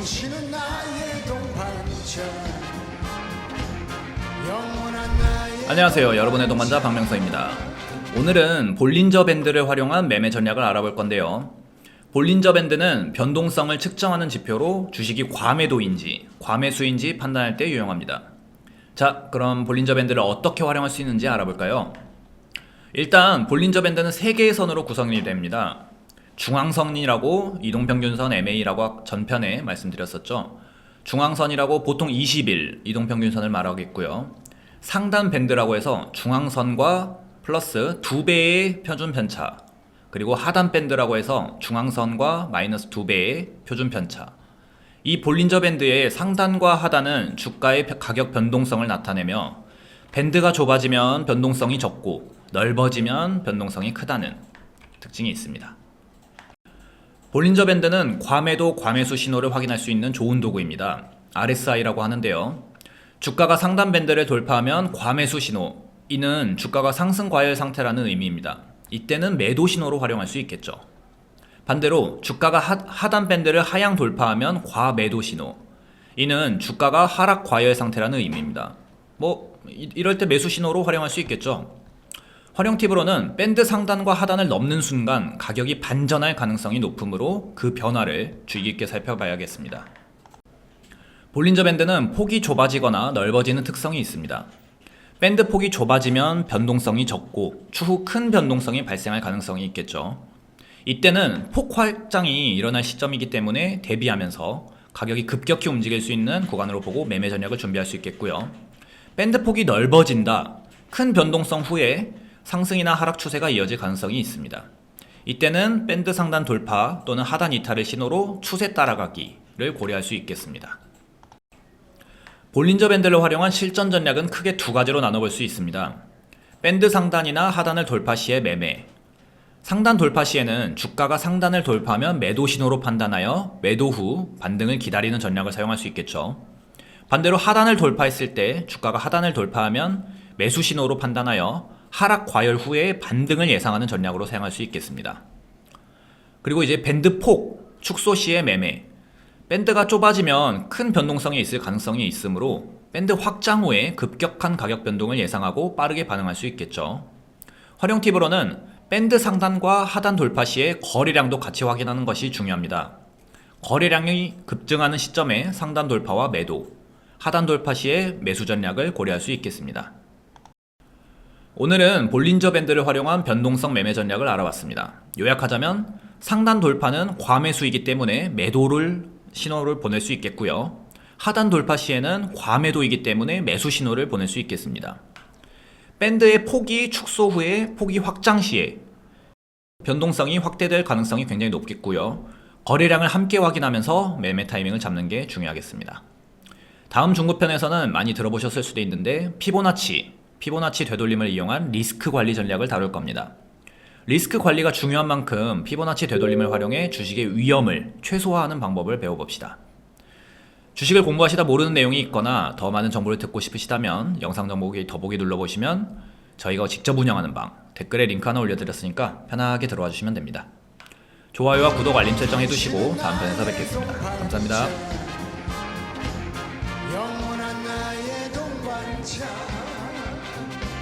당신은 나의 동반자 영원한 나의 안녕하세요. 여러분의 동반자 박명서입니다. 오늘은 볼린저 밴드를 활용한 매매 전략을 알아볼 건데요. 볼린저 밴드는 변동성을 측정하는 지표로 주식이 과매도인지 과매수인지 판단할 때 유용합니다. 자, 그럼 볼린저 밴드를 어떻게 활용할 수 있는지 알아볼까요? 일단 볼린저 밴드는 세 개의 선으로 구성이 됩니다. 중앙선이라고 이동평균선 MA라고 전편에 말씀드렸었죠. 중앙선이라고 보통 20일 이동평균선을 말하겠고요. 상단 밴드라고 해서 중앙선과 플러스 2배의 표준 편차 그리고 하단 밴드라고 해서 중앙선과 마이너스 2배의 표준 편차 이 볼린저 밴드의 상단과 하단은 주가의 가격 변동성을 나타내며 밴드가 좁아지면 변동성이 적고 넓어지면 변동성이 크다는 특징이 있습니다. 볼린저 밴드는 과매도 과매수 신호를 확인할 수 있는 좋은 도구입니다. RSI라고 하는데요. 주가가 상단 밴드를 돌파하면 과매수 신호. 이는 주가가 상승 과열 상태라는 의미입니다. 이때는 매도 신호로 활용할 수 있겠죠. 반대로 주가가 하, 단 밴드를 하향 돌파하면 과매도 신호. 이는 주가가 하락 과열 상태라는 의미입니다. 뭐 이- 이럴 때 매수 신호로 활용할 수 있겠죠. 활용 팁으로는 밴드 상단과 하단을 넘는 순간 가격이 반전할 가능성이 높으므로 그 변화를 주의 깊게 살펴봐야겠습니다. 볼린저 밴드는 폭이 좁아지거나 넓어지는 특성이 있습니다. 밴드 폭이 좁아지면 변동성이 적고 추후 큰 변동성이 발생할 가능성이 있겠죠. 이때는 폭 확장이 일어날 시점이기 때문에 대비하면서 가격이 급격히 움직일 수 있는 구간으로 보고 매매 전략을 준비할 수 있겠고요. 밴드 폭이 넓어진다. 큰 변동성 후에 상승이나 하락 추세가 이어질 가능성이 있습니다. 이때는 밴드 상단 돌파 또는 하단 이탈을 신호로 추세 따라가기를 고려할 수 있겠습니다. 볼린저 밴드를 활용한 실전 전략은 크게 두 가지로 나눠볼 수 있습니다. 밴드 상단이나 하단을 돌파 시에 매매. 상단 돌파 시에는 주가가 상단을 돌파하면 매도 신호로 판단하여 매도 후 반등을 기다리는 전략을 사용할 수 있겠죠. 반대로 하단을 돌파했을 때 주가가 하단을 돌파하면 매수 신호로 판단하여 하락 과열 후에 반등을 예상하는 전략으로 사용할 수 있겠습니다. 그리고 이제 밴드 폭 축소 시에 매매. 밴드가 좁아지면 큰 변동성이 있을 가능성이 있으므로 밴드 확장 후에 급격한 가격 변동을 예상하고 빠르게 반응할 수 있겠죠. 활용 팁으로는 밴드 상단과 하단 돌파 시에 거래량도 같이 확인하는 것이 중요합니다. 거래량이 급증하는 시점에 상단 돌파와 매도, 하단 돌파 시에 매수 전략을 고려할 수 있겠습니다. 오늘은 볼린저 밴드를 활용한 변동성 매매 전략을 알아봤습니다. 요약하자면 상단 돌파는 과매수이기 때문에 매도를 신호를 보낼 수 있겠고요. 하단 돌파 시에는 과매도이기 때문에 매수 신호를 보낼 수 있겠습니다. 밴드의 폭이 축소 후에 폭이 확장 시에 변동성이 확대될 가능성이 굉장히 높겠고요. 거래량을 함께 확인하면서 매매 타이밍을 잡는 게 중요하겠습니다. 다음 중급편에서는 많이 들어보셨을 수도 있는데 피보나치, 피보나치 되돌림을 이용한 리스크 관리 전략을 다룰 겁니다. 리스크 관리가 중요한 만큼 피보나치 되돌림을 활용해 주식의 위험을 최소화하는 방법을 배워봅시다. 주식을 공부하시다 모르는 내용이 있거나 더 많은 정보를 듣고 싶으시다면 영상 정보기 더보기 눌러보시면 저희가 직접 운영하는 방 댓글에 링크 하나 올려드렸으니까 편하게 들어와 주시면 됩니다. 좋아요와 구독 알림 설정 해두시고 다음 편에서 뵙겠습니다. 감사합니다.